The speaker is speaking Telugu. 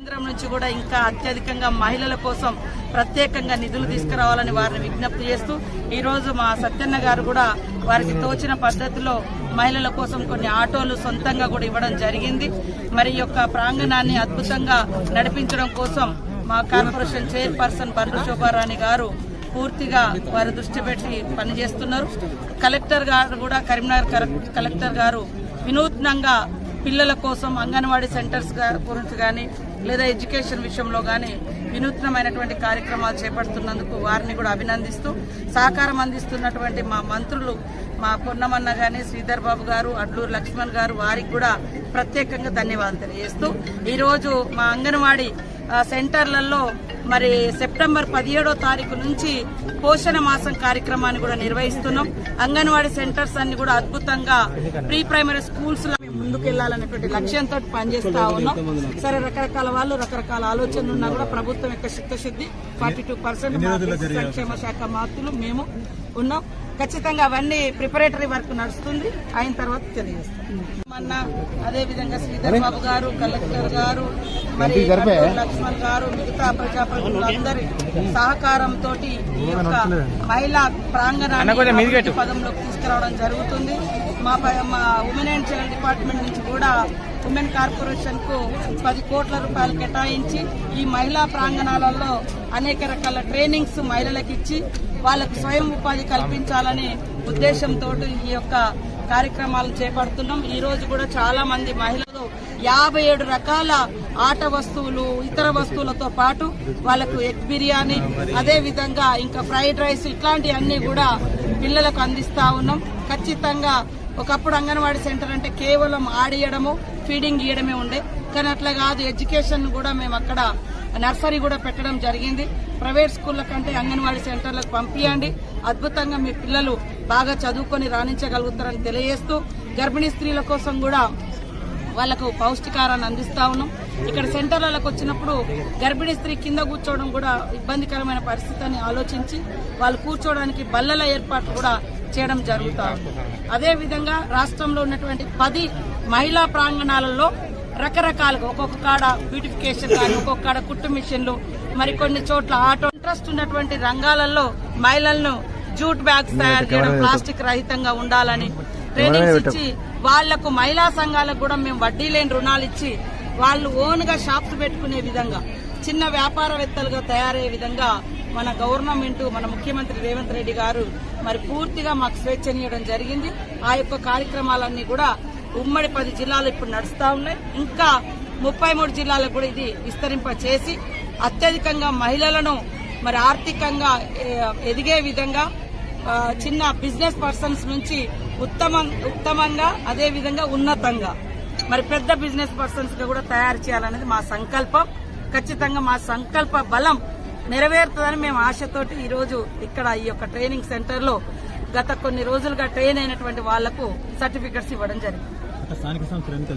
కేంద్రం నుంచి కూడా ఇంకా అత్యధికంగా మహిళల కోసం ప్రత్యేకంగా నిధులు తీసుకురావాలని వారిని విజ్ఞప్తి చేస్తూ ఈ రోజు మా సత్యన్న గారు కూడా వారికి తోచిన పద్ధతిలో మహిళల కోసం కొన్ని ఆటోలు సొంతంగా కూడా ఇవ్వడం జరిగింది. మరి యొక్క ప్రాంగణాన్ని అద్భుతంగా నడిపించడం కోసం మా కార్పొరేషన్ చైర్పర్సన్ బండ్రు శోభారాణి గారు పూర్తిగా వారు దృష్టి పెట్టి పనిచేస్తున్నారు. కలెక్టర్ గారు కూడా కరీంనగర్ కలెక్- కలెక్టర్ గారు వినూత్నంగా పిల్లల కోసం అంగన్వాడీ సెంటర్స్ గురించి కానీ లేదా ఎడ్యుకేషన్ విషయంలో కానీ వినూత్నమైనటువంటి కార్యక్రమాలు చేపడుతున్నందుకు వారిని కూడా అభినందిస్తూ సహకారం అందిస్తున్నటువంటి మా మంత్రులు మా పొన్నమన్న గాని శ్రీధర్ బాబు గారు అడ్లూరు లక్ష్మణ్ గారు వారికి కూడా ప్రత్యేకంగా ధన్యవాదాలు తెలియజేస్తూ ఈరోజు మా అంగన్వాడీ సెంటర్లలో మరి సెప్టెంబర్ పదిహేడో తారీఖు నుంచి పోషణ మాసం కార్యక్రమాన్ని కూడా నిర్వహిస్తున్నాం. అంగన్వాడీ సెంటర్స్ అన్ని కూడా అద్భుతంగా ప్రీ ప్రైమరీ స్కూల్స్ ముందుకెళ్ళాలనేటువంటి లక్ష్యంతో పనిచేస్తా ఉన్నాం. సరే రకరకాల వాళ్ళు రకరకాల ఆలోచనలు ఉన్నా కూడా ప్రభుత్వం యొక్క చిత్తశుద్ధి ఫార్టీ టూ పర్సెంట్ సంక్షేమ శాఖ మార్పులు మేము ఉన్నాం. ఖచ్చితంగా అవన్నీ ప్రిపరేటరీ వర్క్ నడుస్తుంది. అయిన తర్వాత తెలియజేస్తాం. మొన్న అదే విధంగా శ్రీధర్ బాబు గారు కలెక్టర్ గారు మరి లక్ష్మణ్ గారు మిగతా ప్రజాప్రతినిధులందరి సహకారంతో ఈ యొక్క మహిళా ప్రాంగణాన్ని పదంలోకి తీసుకురావడం జరుగుతుంది. మా మా ఉమెన్ అండ్ చైల్డ్ డిపార్ట్మెంట్ నుంచి కూడా ఉమెన్ కార్పొరేషన్కు పది కోట్ల రూపాయలు కేటాయించి ఈ మహిళా ప్రాంగణాలలో అనేక రకాల ట్రైనింగ్స్ మహిళలకు ఇచ్చి వాళ్ళకు స్వయం ఉపాధి కల్పించాలనే ఉద్దేశంతో ఈ యొక్క కార్యక్రమాలు చేపడుతున్నాం. ఈ రోజు కూడా చాలా మంది మహిళలు యాభై ఏడు రకాల ఆట వస్తువులు ఇతర వస్తువులతో పాటు వాళ్ళకు ఎగ్ బిర్యానీ అదే విధంగా ఇంకా ఫ్రైడ్ రైస్ ఇట్లాంటివన్నీ కూడా పిల్లలకు అందిస్తా ఉన్నాం. ఖచ్చితంగా ఒకప్పుడు అంగన్వాడీ సెంటర్ అంటే కేవలం ఆడియడము ఫీడింగ్ ఇవ్వడమే ఉండే. కానీ అట్లా కాదు ఎడ్యుకేషన్ కూడా మేము అక్కడ నర్సరీ కూడా పెట్టడం జరిగింది. ప్రైవేట్ స్కూళ్ళ కంటే అంగన్వాడీ సెంటర్లకు పంపించండి అద్భుతంగా మీ పిల్లలు బాగా చదువుకొని రాణించగలుగుతారని తెలియజేస్తూ గర్భిణీ స్త్రీల కోసం కూడా వాళ్ళకు పౌష్టికారాన్ని అందిస్తా ఉన్నాం. ఇక్కడ సెంటర్లకు వచ్చినప్పుడు గర్భిణీ స్త్రీ కింద కూర్చోవడం కూడా ఇబ్బందికరమైన పరిస్థితిని ఆలోచించి వాళ్ళు కూర్చోవడానికి బల్లల ఏర్పాటు కూడా చేయడం జరుగుతా ఉంది. అదే విధంగా రాష్ట్రంలో ఉన్నటువంటి పది మహిళా ప్రాంగణాలలో రకరకాలుగా ఒక్కొక్క కాడ బ్యూటిఫికేషన్ కానీ ఒక్కొక్క కాడ కుట్టు మిషన్లు మరి కొన్ని చోట్ల ఆటో. ఇంట్రెస్ట్ ఉన్నటువంటి రంగాలలో మహిళలను జూట్ బ్యాగ్స్ తయారు చేయడం ప్లాస్టిక్ రహితంగా ఉండాలని ట్రైనింగ్స్ ఇచ్చి వాళ్ళకు మహిళా సంఘాలకు కూడా మేము వడ్డీ లేని రుణాలు ఇచ్చి వాళ్ళు ఓన్గా షాప్స్ పెట్టుకునే విధంగా చిన్న వ్యాపారవేత్తలుగా తయారయ్యే విధంగా మన గవర్నమెంట్ మన ముఖ్యమంత్రి రేవంత్ రెడ్డి గారు మరి పూర్తిగా మాకు స్వేచ్ఛనీయడం జరిగింది. ఆ యొక్క కార్యక్రమాలన్నీ కూడా ఉమ్మడి పది జిల్లాలు ఇప్పుడు నడుస్తా ఉన్నాయి. ఇంకా ముప్పై మూడు జిల్లాలకు కూడా ఇది విస్తరింప చేసి అత్యధికంగా మహిళలను మరి ఆర్థికంగా ఎదిగే విధంగా చిన్న బిజినెస్ పర్సన్స్ నుంచి ఉత్తమం ఉత్తమంగా అదే విధంగా ఉన్నతంగా మరి పెద్ద బిజినెస్ పర్సన్స్గా కూడా తయారు చేయాలనేది మా సంకల్పం. ఖచ్చితంగా మా సంకల్ప బలం నెరవేరుతుందని మేము ఆశతోటి ఈ రోజు ఇక్కడ ఈ యొక్క ట్రైనింగ్ సెంటర్లో గత కొన్ని రోజులుగా ట్రైన్ అయినటువంటి వాళ్ళకు సర్టిఫికెట్స్ ఇవ్వడం జరిగింది.